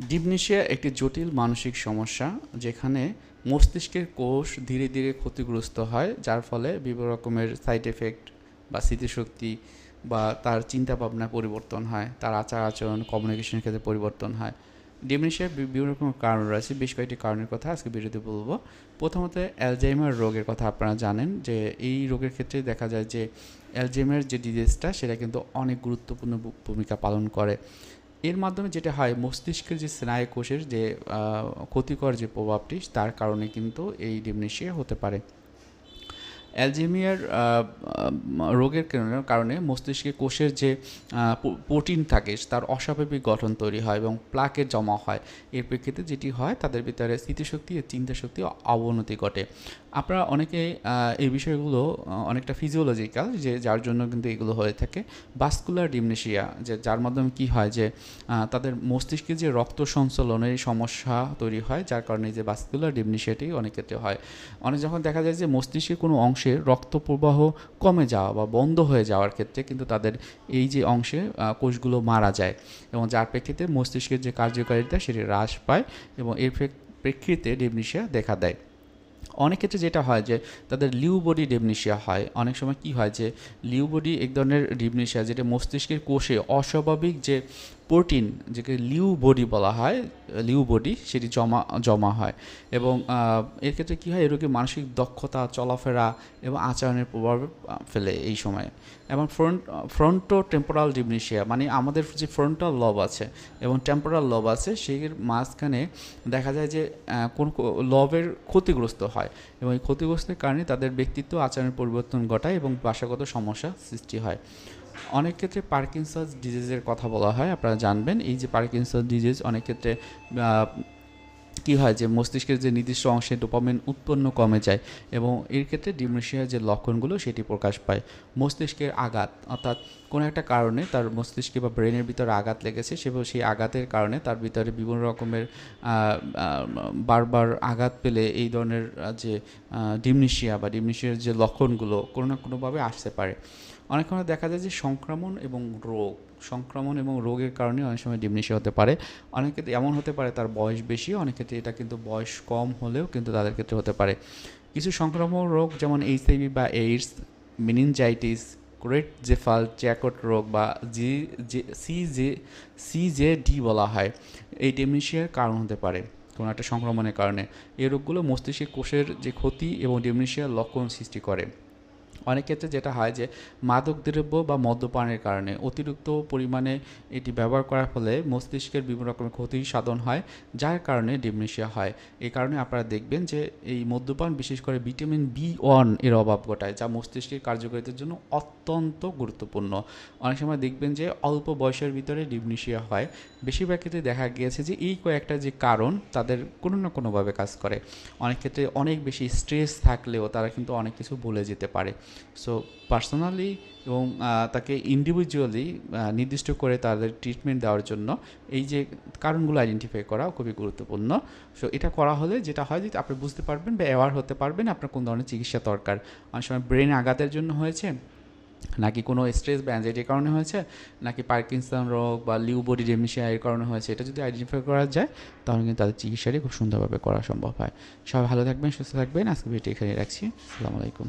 Dementia একটি জটিল মানসিক সমস্যা যেখানে মস্তিষ্কের কোষ ধীরে ধীরে ক্ষতিগ্রস্ত হয়, যার ফলে বিভিন্ন রকমের সাইড এফেক্ট বা স্মৃতিশক্তি বা তার চিন্তা ভাবনা পরিবর্তন হয়, তার আচার আচরণ কমিউনিকেশনের ক্ষেত্রে পরিবর্তন হয়। ডিমনেশিয়ার বিভিন্ন রকম কারণ রয়েছে, বেশ কয়েকটি কারণের কথা আজকে ভিডিওতে বলব। প্রথমত অ্যালজাইমার রোগের কথা আপনারা জানেন যে, এই রোগের ক্ষেত্রে দেখা যায় যে অ্যালজাইমার যে ডিজিজটা সেটা কিন্তু অনেক গুরুত্বপূর্ণ ভূমিকা পালন করে। এর মাধ্যমে যেটা হয়, মস্তিষ্কের যে স্নায়ু কোষের যে ক্ষতিকর যে প্রভাবটি, তার কারণে কিন্তু এই ডিমনেশিয়া হতে পারে। অ্যালজেমিয়ার রোগের কারণে মস্তিষ্কে কোষের যে প্রোটিন থাকে, তার অস্বাভাবিক গঠন তৈরি হয় এবং প্লাকের জমা হয়। এর প্রেক্ষিতে যেটি হয়, তাদের ভিতরে স্মৃতিশক্তি ও চিন্তাশক্তি অবনতি ঘটে। আপনারা অনেকে এই বিষয়গুলো অনেকটা ফিজিওলজিক্যাল যে যার জন্য কিন্তু এগুলো হয়ে থাকে। বাস্কুলার ডিমনেশিয়া যে যার মাধ্যমে কি হয় যে তাদের মস্তিষ্কে যে রক্ত সঞ্চালনের সমস্যা তৈরি হয়, যার কারণে যে বাস্কুলার ডিমনেশিয়াটি অনেক ক্ষেত্রে হয়। অনেক যখন দেখা যায় যে মস্তিষ্কের কোনো অংশে রক্ত প্রবাহ কমে যাওয়া বা বন্ধ হয়ে যাওয়ার ক্ষেত্রে কিন্তু তাদের এই যে অংশে কোষগুলো মারা যায় এবং যার প্রেক্ষিতে মস্তিষ্কের যে কার্যকারিতা সেটি হ্রাস পায় এবং এর প্রেক্ষিতে ডিমনেশিয়া দেখা দেয়। অনেক ক্ষেত্রে যেটা হয় যে তাদের লিউ বডি ডিমনিশিয়া হয়। অনেক সময় কি হয় যে লিউ বডি এক ধরনের ডিমনিশিয়া যেটা মস্তিষ্কের কোষে অস্বাভাবিক যে প্রোটিন, যেকে লিউ বডি বলা হয়, লিউ বডি সেটি জমা জমা হয়। এবং এর ক্ষেত্রে কী হয়, এ রোগীর মানসিক দক্ষতা, চলাফেরা এবং আচরণের প্রভাব ফেলে এই সময়ে। এবং ফ্রন্ট ফ্রন্টো টেম্পোরাল ডিমনিশিয়া মানে আমাদের যে ফ্রন্টাল লব আছে এবং টেম্পোরাল লব আছে, সেই মাঝখানে দেখা যায় যে কোন লবের ক্ষতিগ্রস্ত হয়। এবং এই ক্ষতিগ্রস্তের কারণে তাদের ব্যক্তিত্ব, আচরণের পরিবর্তন ঘটায় এবং বাসাগত সমস্যা সৃষ্টি হয়। অনেক ক্ষেত্রে পার্কিনসন্স ডিজিজের কথা বলা হয়, আপনারা জানবেন। এই যে পার্কিনসন্স ডিজিজ অনেক ক্ষেত্রে কি হয় যে মস্তিষ্কের যে নির্দিষ্ট অংশে ডোপামিন উৎপন্ন কমে যায় এবং এর ক্ষেত্রে ডিমনেশিয়ার যে লক্ষণগুলো সেটি প্রকাশ পায়। মস্তিষ্কের আঘাত, অর্থাৎ কোনো একটা কারণে তার মস্তিষ্কে বা ব্রেনের ভিতরে আঘাত লেগেছে সে সেই আঘাতের কারণে তার ভিতরে বিভিন্ন রকমের বারবার আঘাত পেলে এই ধরনের যে ডিমনেশিয়া বা ডিমনেশিয়ার যে লক্ষণগুলো কোনো না কোনোভাবে আসতে পারে। অনেক সময় দেখা যায় যে সংক্রমণ এবং রোগ, সংক্রমণ এবং রোগের কারণে অনেক সময় ডিমনেশিয়া হতে পারে। অনেক ক্ষেত্রে এমন হতে পারে তার বয়স বেশি, অনেক ক্ষেত্রে এটা কিন্তু বয়স কম হলেও কিন্তু তাদের ক্ষেত্রে হতে পারে। কিছু সংক্রমণ রোগ যেমন এইচআইভি বা এইডস মিনিনজাইটিস গ্রেট জেফাল জ্যাকট রোগ বা G J C J C J D বলা হয়। এই ডিমনেশিয়ার কারণ হতে পারে কোনো একটা সংক্রমণের কারণে। এই রোগগুলো মস্তিষ্কের কোষের যে ক্ষতি এবং ডিমনেশিয়ার লক্ষণ সৃষ্টি করে। অনেক ক্ষেত্রে যেটা হয় যে মাদক দ্রব্য বা মদ্যপানের কারণে অতিরিক্ত পরিমাণে এটি ব্যবহার করার ফলে মস্তিষ্কের বিভিন্ন রকমের ক্ষতি সাধন হয়, যার কারণে ডিমনেশিয়া হয়। এই কারণে আপনারা দেখবেন যে এই মদ্যপান, বিশেষ করে ভিটামিন বি ওয়ানের অভাব ঘটায়, যা মস্তিষ্কের কার্যকারিতার জন্য অত্যন্ত গুরুত্বপূর্ণ। অনেক সময় দেখবেন যে অল্প বয়সের ভিতরে ডিমনেশিয়া হয়। বেশিরভাগ ক্ষেত্রে দেখা গিয়েছে যে এই কয়েকটা যে কারণ, তাদের কোনো না কোনোভাবে কাজ করে। অনেক ক্ষেত্রে অনেক বেশি স্ট্রেস থাকলেও তারা কিন্তু অনেক কিছু ভুলে যেতে পারে। সো পার্সোনালি এবং তাকে ইন্ডিভিজুয়ালি নির্দিষ্ট করে তাদের ট্রিটমেন্ট দেওয়ার জন্য এই যে কারণগুলো আইডেন্টিফাই করা খুবই গুরুত্বপূর্ণ। সো এটা করা হলে যেটা হয় যে আপনি বুঝতে পারবেন বা অ্যাওয়ার হতে পারবেন আপনার কোন ধরনের চিকিৎসা দরকার। অনেক সময় ব্রেন আঘাতের জন্য হয়েছে, নাকি কোনো স্ট্রেস বা অ্যাংজাইটির কারণে হয়েছে, নাকি পার্কিনসন রোগ বা লিউ বডি ডেমিশিয়া এর কারণে হয়েছে, এটা যদি আইডেন্টিফাই করা যায়, তাহলে কিন্তু তাদের চিকিৎসাটি খুব সুন্দরভাবে করা সম্ভব হয়। সবাই ভালো থাকবেন, সুস্থ থাকবেন। আজকে ভিডিও এখানে রাখছি। আসসালামু আলাইকুম।